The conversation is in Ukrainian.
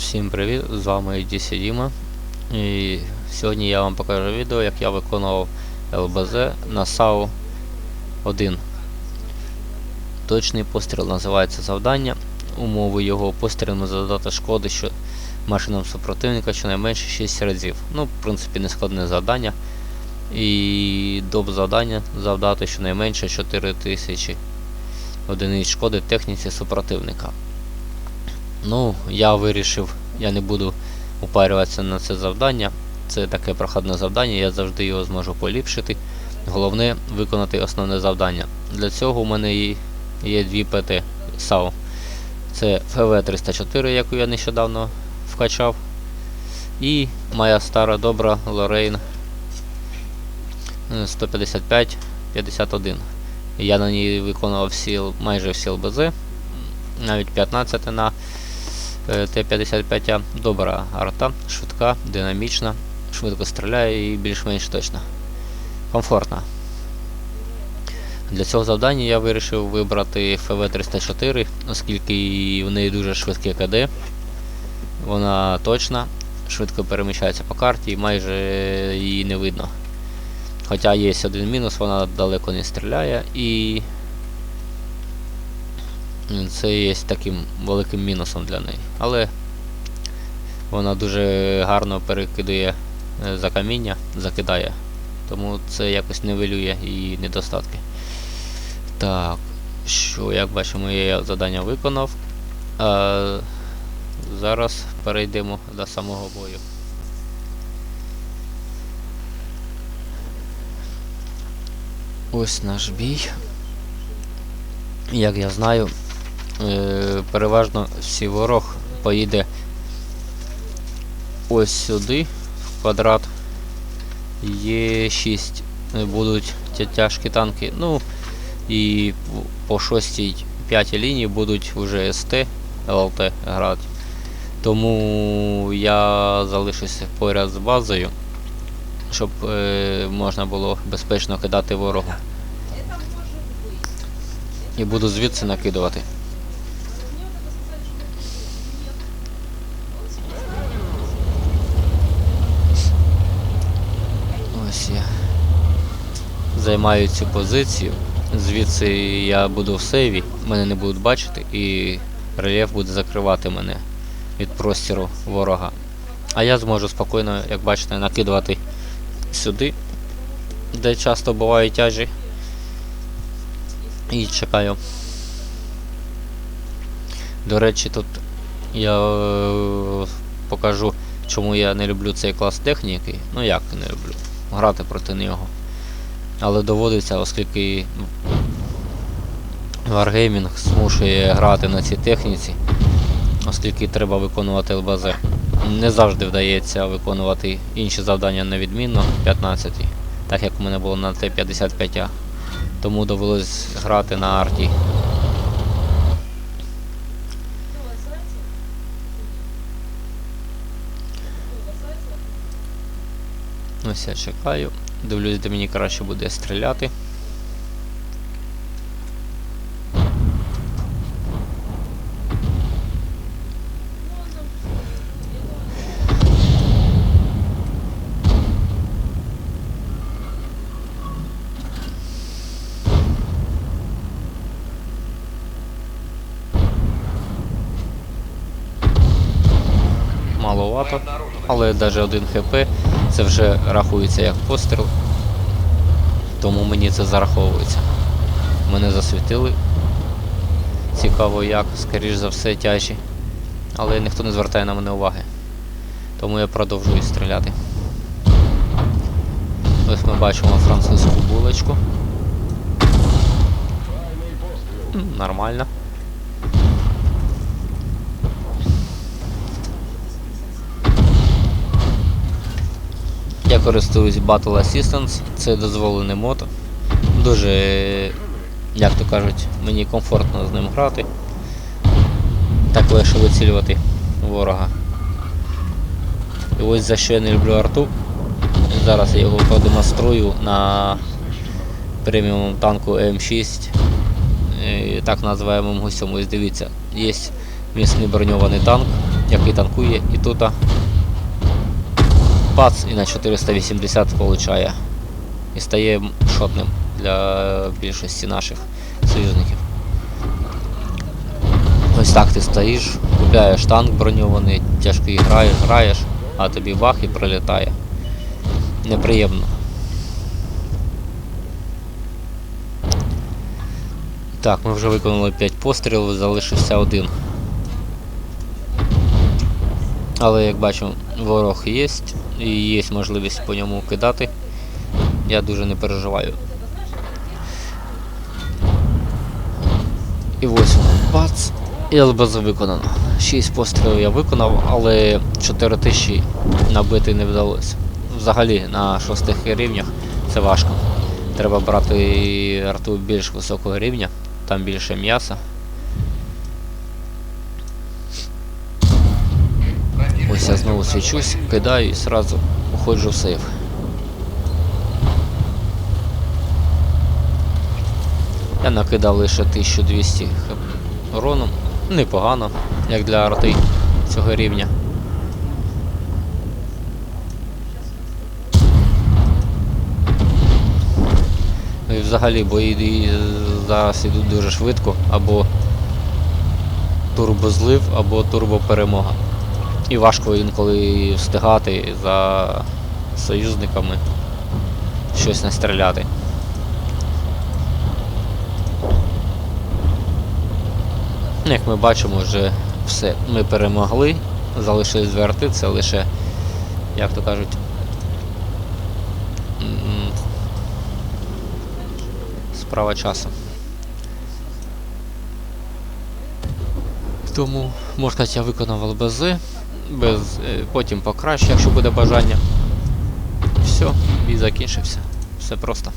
Всім привіт, з вами DC Діма. І сьогодні я вам покажу відео, як я виконував ЛБЗ на САУ 1. Точний постріл називається завдання. Умови його пострілу задати шкоди що машинам супротивника щонайменше 6 разів. Ну, в принципі, не складне завдання. І доп завдання завдати щонайменше 4000 одиниць шкоди техніці супротивника. Ну, я вирішив, я не буду упарюватися на це завдання. Це таке проходне завдання, я завжди його зможу поліпшити. Головне виконати основне завдання. Для цього у мене є, дві ПТ САУ. Це ФВ-304, яку я нещодавно вкачав. І моя стара добра Лорейн 155-51. Я на ній виконував всі, майже всі ЛБЗ, навіть 15 на Т-55. Добра арта, швидка, динамічна, швидко стріляє і більш-менш точна. Комфортна. Для цього завдання я вирішив вибрати ФВ-304, оскільки в неї дуже швидке КД. Вона точна, швидко переміщається по карті і майже її не видно. Хоча є один мінус, вона далеко не стріляє і це є таким великим мінусом для неї. Але вона дуже гарно перекидує е, за каміння, закидає. Тому це якось нивелює її недостатки. Так, що, як бачимо, я завдання виконав. А, зараз перейдемо до самого бою. Ось наш бій. Як я знаю, переважно всі ворог поїде ось сюди, в квадрат. Є 6 будуть тяжкі танки. Ну і по 6 5 лінії будуть вже СТ, ЛТ грати. Тому я залишуся поряд з базою, щоб е, можна було безпечно кидати ворогу. І буду звідси накидувати. Ось я займаю цю позицію. Звідси я буду в сейві, мене не будуть бачити, і рельєф буде закривати мене від простіру ворога. А я зможу спокійно, як бачите, накидувати сюди, де часто бувають тяжі. І чекаю. До речі, тут я е, покажу, чому я не люблю цей клас техніки. Ну як не люблю. Грати проти нього. Але доводиться, оскільки Wargaming змушує грати на цій техніці, оскільки треба виконувати ЛБЗ. Не завжди вдається виконувати інші завдання на відмінно 15, так як у мене було на Т-55А. Тому довелось грати на арті. Ось я чекаю. Дивлюсь, де мені краще буде стріляти. Маловато, але навіть один хп це вже рахується як постріл. Тому мені це зараховується. Мене засвітили. Цікаво як, скоріш за все, тяжі. Але ніхто не звертає на мене уваги. Тому я продовжую стріляти. Ось ми бачимо французьку булочку. Нормально. Я користуюсь Battle Assistance, це дозволений мод. Дуже, як то кажуть, мені комфортно з ним грати. Так легше вицілювати ворога. І ось за що я не люблю арту. Зараз я його продемонструю на преміум танку М6. Е, Так називаємо гусем. Ось дивіться, є місний броньований танк який танкує, і тут а, пац і на 480 получає. І стає шотним для більшості наших союзників. Ось так ти стоїш, купляєш танк броньований, тяжкий граєш, граєш, а тобі бах і прилітає. Неприємно. Так, ми вже виконали 5 пострілів, залишився один. Але як бачимо, ворог є, і є можливість по ньому кидати. Я дуже не переживаю. І ось бац, і ЛБЗ виконано. 6 пострілів я виконав, але 4000 набити не вдалося. Взагалі на шостих рівнях це важко. Треба брати арту більш високого рівня, там більше м'яса. Свічусь, кидаю і сразу уходжу в сейф. Я накидав лише 1200 хп урону. Непогано, як для арти цього рівня. Ну і взагалі бої зараз йдуть дуже швидко, або турбозлив, або турбоперемога. І важко інколи встигати за союзниками щось настріляти. Як ми бачимо, вже все, ми перемогли, залишились зверти, це лише, як то кажуть, справа часу. Тому, можна сказати, я виконав ЛБЗ, без, е, потім покраще, якщо буде бажання. Все, і закінчився. Все просто.